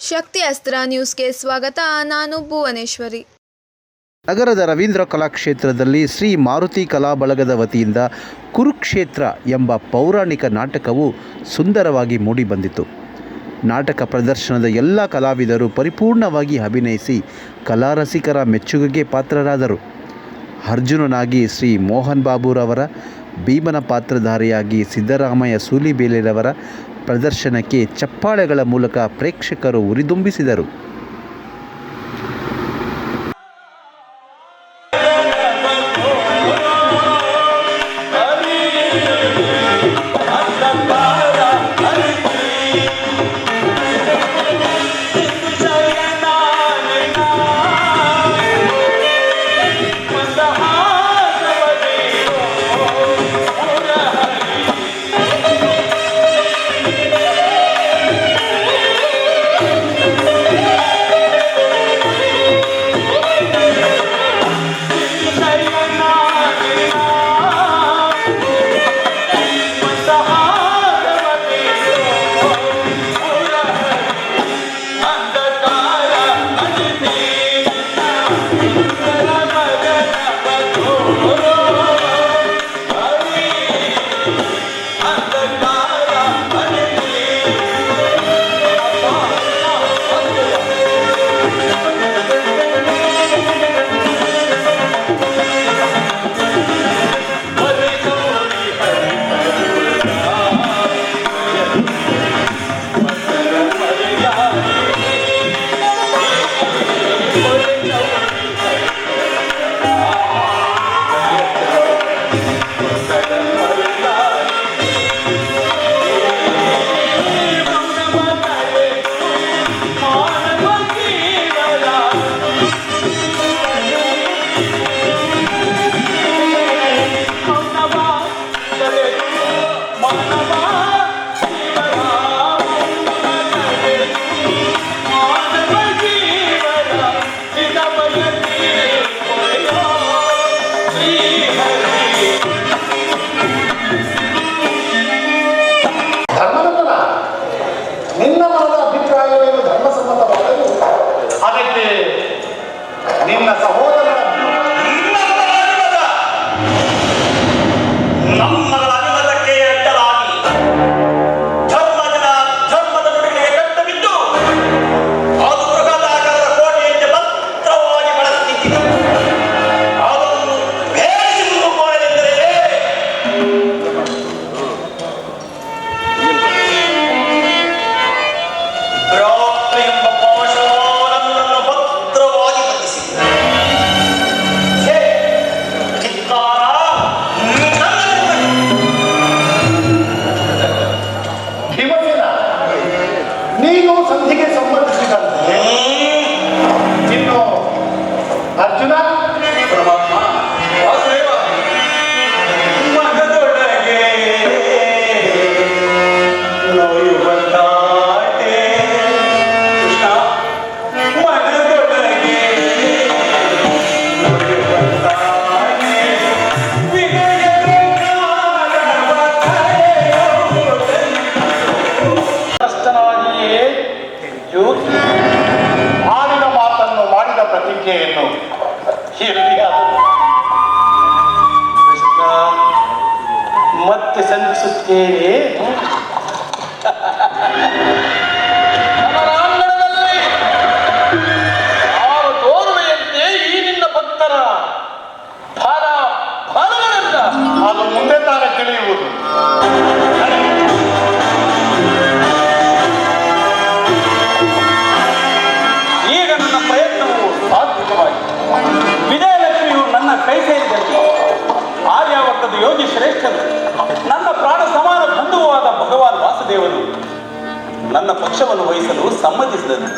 ಶಕ್ತಿ ಅಸ್ತ್ರ ನ್ಯೂಸ್ಗೆ ಸ್ವಾಗತ. ನಾನು ಭುವನೇಶ್ವರಿ. ನಗರದ ರವೀಂದ್ರ ಕಲಾಕ್ಷೇತ್ರದಲ್ಲಿ ಶ್ರೀ ಮಾರುತಿ ಕಲಾ ಬಳಗದ ವತಿಯಿಂದ ಕುರುಕ್ಷೇತ್ರ ಎಂಬ ಪೌರಾಣಿಕ ನಾಟಕವು ಸುಂದರವಾಗಿ ಮೂಡಿಬಂದಿತು ನಾಟಕ ಪ್ರದರ್ಶನದ ಎಲ್ಲ ಕಲಾವಿದರು ಪರಿಪೂರ್ಣವಾಗಿ ಅಭಿನಯಿಸಿ ಕಲಾರಸಿಕರ ಮೆಚ್ಚುಗೆಗೆ ಪಾತ್ರರಾದರು. ಅರ್ಜುನನಾಗಿ ಶ್ರೀ ಮೋಹನ್ ಬಾಬುರವರ ಭೀಮನ ಪಾತ್ರಧಾರಿಯಾಗಿ ಸಿದ್ದರಾಮಯ್ಯ ಸೂಲಿಬೇಲೆರವರ ಪ್ರದರ್ಶನಕ್ಕೆ ಚಪ್ಪಾಳೆಗಳ ಮೂಲಕ ಪ್ರೇಕ್ಷಕರು ಉರಿದುಂಬಿಸಿದರು. ತೋರುವೆಯಂತೆ ಈ ನಿನ್ನ ಭಕ್ತರ ಫಲ ಫಲಗಳೆಲ್ಲ ಅದು ಮುಂದೆ ತಾನೇ ತಿಳಿಯುವುದು. 什么就是嫩呢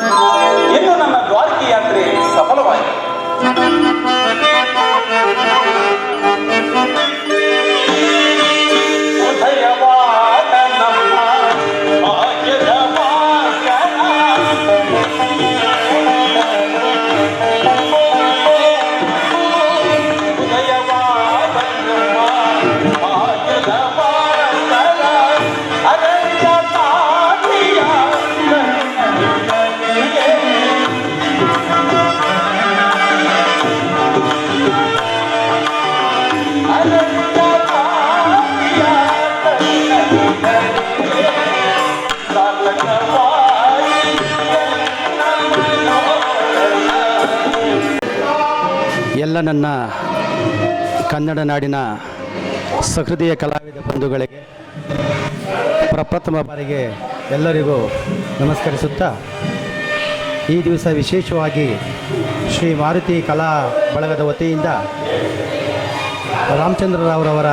ನನ್ನ ಕನ್ನಡ ನಾಡಿನ ಸಹೃದಯ ಕಲಾವಿದ ಬಂಧುಗಳಿಗೆ ಪ್ರಪ್ರಥಮ ಬಾರಿಗೆ ಎಲ್ಲರಿಗೂ ನಮಸ್ಕರಿಸುತ್ತಾ ಈ ದಿವಸ ವಿಶೇಷವಾಗಿ ಶ್ರೀ ಮಾರುತಿ ಕಲಾ ಬಳಗದ ವತಿಯಿಂದ ರಾಮಚಂದ್ರರಾವ್ರವರ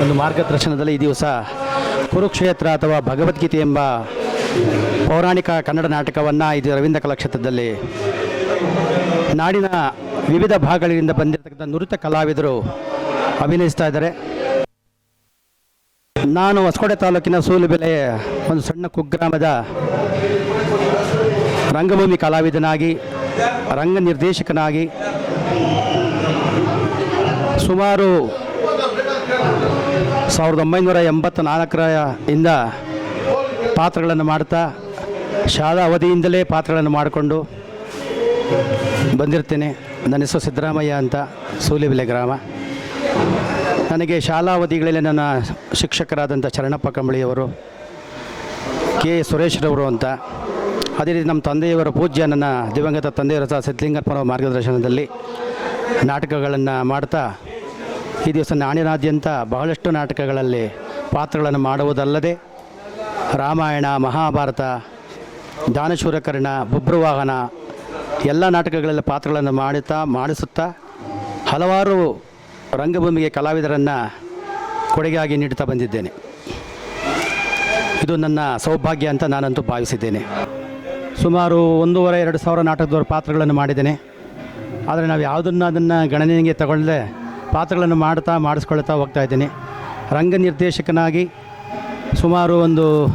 ಒಂದು ಮಾರ್ಗದರ್ಶನದಲ್ಲಿ ಈ ದಿವಸ ಕುರುಕ್ಷೇತ್ರ ಅಥವಾ ಭಗವದ್ಗೀತೆ ಎಂಬ ಪೌರಾಣಿಕ ಕನ್ನಡ ನಾಟಕವನ್ನು ಇದು ರವೀಂದ್ರ ಕಲಾಕ್ಷೇತ್ರದಲ್ಲಿ ನಾಡಿನ ವಿವಿಧ ಭಾಗಗಳಿಂದ ಬಂದಿರತಕ್ಕಂಥ ನುರಿತ ಕಲಾವಿದರು ಅಭಿನಯಿಸ್ತಾ ಇದ್ದಾರೆ. ನಾನು ಹೊಸಕೋಟೆ ತಾಲೂಕಿನ ಸೂಲುಬೆಲೆ, ಒಂದು ಸಣ್ಣ ಕುಗ್ರಾಮದ ರಂಗಭೂಮಿ ಕಲಾವಿದನಾಗಿ, ರಂಗ ನಿರ್ದೇಶಕನಾಗಿ ಸುಮಾರು ಸಾವಿರದ ಒಂಬೈನೂರ ಎಂಬತ್ತ ನಾಲ್ಕರ ಇಂದ ಪಾತ್ರಗಳನ್ನು ಮಾಡ್ತಾ, ಶಾಲಾ ಅವಧಿಯಿಂದಲೇ ಪಾತ್ರಗಳನ್ನು ಮಾಡಿಕೊಂಡು ಬಂದಿರ್ತೇನೆ. ನನ್ನ ಹೆಸರು ಸಿದ್ದರಾಮಯ್ಯ ಅಂತ ಸೂಲಿಬೆಲೆ ಗ್ರಾಮ. ನನಗೆ ಶಾಲಾವಧಿಗಳಲ್ಲಿ ನನ್ನ ಶಿಕ್ಷಕರಾದಂಥ ಶರಣಪ್ಪ ಕಂಬಳಿಯವರು, ಕೆ ಸುರೇಶ್ರವರು ಅಂತ. ಅದೇ ರೀತಿ ನಮ್ಮ ತಂದೆಯವರ ಪೂಜ್ಯ ನನ್ನ ದಿವಂಗತ ತಂದೆಯವರ ಸಹ ಸಿದ್ಧಲಿಂಗಪ್ಪನವರ ಮಾರ್ಗದರ್ಶನದಲ್ಲಿ ನಾಟಕಗಳನ್ನು ಮಾಡ್ತಾ ಈ ದಿವಸ ನಾಡಿನಾದ್ಯಂತ ಬಹಳಷ್ಟು ನಾಟಕಗಳಲ್ಲಿ ಪಾತ್ರಗಳನ್ನು ಮಾಡುವುದಲ್ಲದೆ ರಾಮಾಯಣ, ಮಹಾಭಾರತ, ದಾನಶೂರಕರ್ಣ ಬುಬ್ರುವಾಹನ ಎಲ್ಲ ನಾಟಕಗಳಲ್ಲಿ ಪಾತ್ರಗಳನ್ನು ಮಾಡುತ್ತಾ ಮಾಡಿಸುತ್ತಾ, ಹಲವಾರು ರಂಗಭೂಮಿಗೆ ಕಲಾವಿದರನ್ನು ಕೊಡುಗೆಯಾಗಿ ನೀಡುತ್ತಾ ಬಂದಿದ್ದೇನೆ. ಇದು ನನ್ನ ಸೌಭಾಗ್ಯ ಅಂತ ನಾನಂತೂ ಭಾವಿಸಿದ್ದೇನೆ. ಸುಮಾರು ಒಂದೂವರೆ, ಎರಡು ಸಾವಿರ ನಾಟಕದವರ ಪಾತ್ರಗಳನ್ನು ಮಾಡಿದ್ದೇನೆ. ಆದರೆ ನಾವು ಯಾವುದನ್ನು ಅದನ್ನು ಗಣನೆಗೆ ತಗೊಳ್ಳದೆ ಪಾತ್ರಗಳನ್ನು ಮಾಡ್ತಾ, ಮಾಡಿಸ್ಕೊಳ್ತಾ ಹೋಗ್ತಾ ಇದ್ದೀನಿ. ರಂಗ ನಿರ್ದೇಶಕನಾಗಿ ಸುಮಾರು ಒಂದು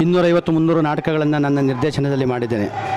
ಇನ್ನೂರೈವತ್ತು, ಮುನ್ನೂರು ನಾಟಕಗಳನ್ನು ನನ್ನ ನಿರ್ದೇಶನದಲ್ಲಿ ಮಾಡಿದ್ದೇನೆ.